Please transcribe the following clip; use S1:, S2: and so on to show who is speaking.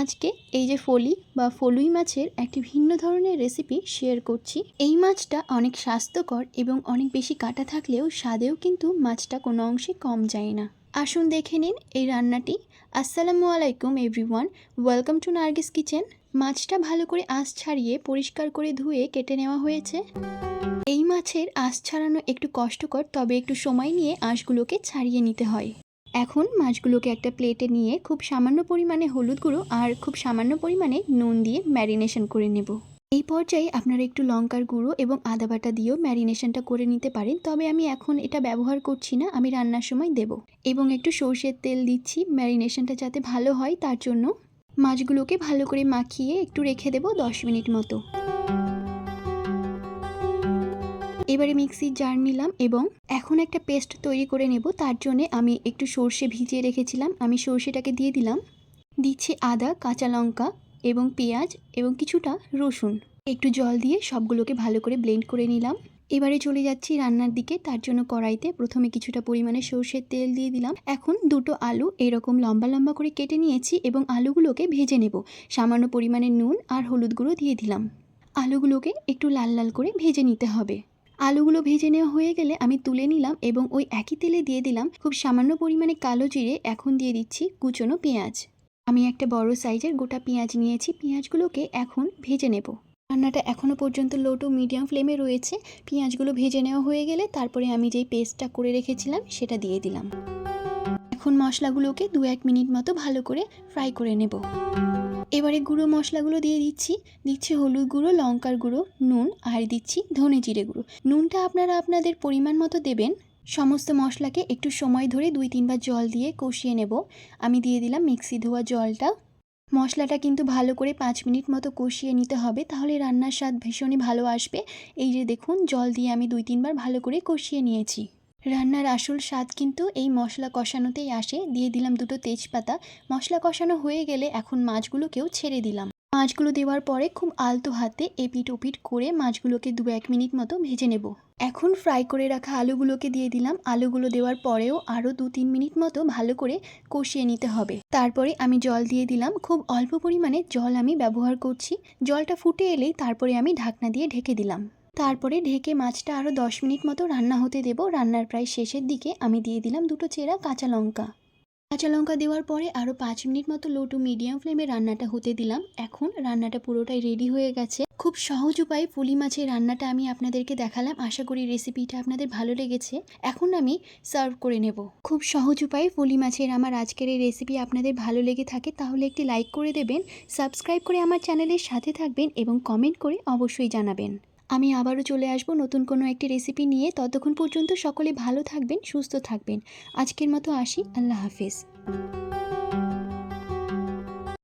S1: আজকে এই যে ফলি বা ফলুই মাছের একটি ভিন্ন ধরনের রেসিপি শেয়ার করছি। এই মাছটা অনেক স্বাস্থ্যকর এবং অনেক বেশি কাটা থাকলেও স্বাদেও কিন্তু মাছটা কোনো অংশে কম যায় না। আসুন দেখে নিন এই রান্নাটি। আসসালামু আলাইকুম everyone welcome to Nargis kitchen মাছটা ভালো করে আঁশ ছাড়িয়ে পরিষ্কার করে ধুয়ে কেটে নেওয়া হয়েছে। এই মাছের আঁশ ছাড়ানো একটু কষ্টকর, তবে একটু সময় নিয়ে আঁশগুলোকে ছাড়িয়ে নিতে হয়। এখন মাছগুলোকে একটা প্লেটে নিয়ে খুব সামান্য পরিমাণে হলুদ গুঁড়ো আর খুব সামান্য পরিমাণে নুন দিয়ে ম্যারিনেশন করে নেব। এই পর্যায়ে আপনারা একটু লঙ্কার গুঁড়ো এবং আদা বাটা দিয়েও ম্যারিনেশনটা করে নিতে পারেন, তবে আমি এখন এটা ব্যবহার করছি না, আমি রান্নার সময় দেব। এবং একটু সর্ষের তেল দিচ্ছি ম্যারিনেশনটা যাতে ভালো হয়, তার জন্য মাছগুলোকে ভালো করে মাখিয়ে একটু রেখে দেবো দশ মিনিট মতো। এবারে মিক্সির জার নিলাম এবং এখন একটা পেস্ট তৈরি করে নেব। তার জন্য আমি একটু সর্ষে ভিজিয়ে রেখেছিলাম। আমি সর্ষেটাকে দিয়ে দিলাম। দিচ্ছি আদা, কাঁচা লঙ্কা এবং পেঁয়াজ এবং কিছুটা রসুন। একটু জল দিয়ে সবগুলোকে ভালো করে ব্লেন্ড করে নিলাম। এবারে চলে যাচ্ছি রান্নার দিকে। তার জন্য কড়াইতে প্রথমে কিছুটা পরিমাণে সর্ষের তেল দিয়ে দিলাম। এখন দুটো আলু এরকম লম্বা লম্বা করে কেটে নিয়েছি এবং আলুগুলোকে ভেজে নেব। সামান্য পরিমাণে নুন আর হলুদ গুঁড়ো দিয়ে দিলাম। আলুগুলোকে একটু লাল লাল করে ভেজে নিতে হবে। আলুগুলো ভেজে নেওয়া হয়ে গেলে আমি তুলে নিলাম এবং ওই একই তেলে দিয়ে দিলাম খুব সামান্য পরিমাণে কালো জিরে, এখন দিয়ে দিচ্ছি কুচনো পেঁয়াজ। আমি একটা বড় সাইজের গোটা পেঁয়াজ নিয়েছি, পেঁয়াজগুলোকে এখন ভেজে নেব। রান্নাটা এখনও পর্যন্ত লো টু মিডিয়াম ফ্লেমে রয়েছে। পেঁয়াজগুলো ভেজে নেওয়া হয়ে গেলে তারপরে আমি যেই পেস্টটা করে রেখেছিলাম সেটা দিয়ে দিলাম। এখন মশলাগুলোকে দু এক মিনিট মতো ভালো করে ফ্রাই করে নেব। এবারে গুঁড়ো মশলাগুলো দিয়ে দিচ্ছি। দিচ্ছি হলুদ গুঁড়ো, লঙ্কার গুঁড়ো, নুন, আর দিচ্ছি ধনে জিরে গুঁড়ো। নুনটা আপনারা আপনাদের পরিমাণ মতো দেবেন। সমস্ত মশলাকে একটু সময় ধরে দুই তিনবার জল দিয়ে কষিয়ে নেব। আমি দিয়ে দিলাম মিক্সি ধোয়া জলটা। মশলাটা কিন্তু ভালো করে পাঁচ মিনিট মতো কষিয়ে নিতে হবে, তাহলে রান্নার স্বাদ ভীষণই ভালো আসবে। এই যে দেখুন, জল দিয়ে আমি দুই তিনবার ভালো করে কষিয়ে নিয়েছি। রান্নার আসল স্বাদ কিন্তু এই মশলা কষানোতেই আসে। দিয়ে দিলাম দুটো তেজপাতা। মশলা কষানো হয়ে গেলে এখন মাছগুলোকেও ছেড়ে দিলাম। মাছগুলো দেওয়ার পরে খুব আলতো হাতে এপিট ওপিট করে মাছগুলোকে দু এক মিনিট মতো ভেজে নেব। এখন ফ্রাই করে রাখা আলুগুলোকে দিয়ে দিলাম। আলুগুলো দেওয়ার পরেও আরও দু তিন মিনিট মতো ভালো করে কষিয়ে নিতে হবে। তারপরে আমি জল দিয়ে দিলাম। খুব অল্প পরিমাণে জল আমি ব্যবহার করছি। জলটা ফুটে এলেই তারপরে আমি ঢাকনা দিয়ে ঢেকে দিলাম। তারপরে ঢেকে মাছটা আরও দশ মিনিট মতো রান্না হতে দেবো। রান্নার প্রায় শেষের দিকে আমি দিয়ে দিলাম দুটো চেরা কাঁচা লঙ্কা। কাঁচা লঙ্কা দেওয়ার পরে আরও পাঁচ মিনিট মতো লো টু মিডিয়াম ফ্লেমে রান্নাটা হতে দিলাম। এখন রান্নাটা পুরোটাই রেডি হয়ে গেছে। খুব সহজ উপায়ে পুলি মাছের রান্নাটা আমি আপনাদেরকে দেখালাম। আশা করি রেসিপিটা আপনাদের ভালো লেগেছে। এখন আমি সার্ভ করে নেব। খুব সহজ উপায়ে পুলি মাছের আমার আজকের এই রেসিপি আপনাদের ভালো লেগে থাকে তাহলে একটি লাইক করে দেবেন সাবস্ক্রাইব করে আমার চ্যানেলের সাথে থাকবেন এবং কমেন্ট করে অবশ্যই জানাবেন। আমি আবারও চলে আসব নতুন কোনো একটি রেসিপি নিয়ে। ততক্ষণ পর্যন্ত সকলে ভালো থাকবেন, সুস্থ থাকবেন। আজকের মতো আসি, আল্লাহ হাফেজ।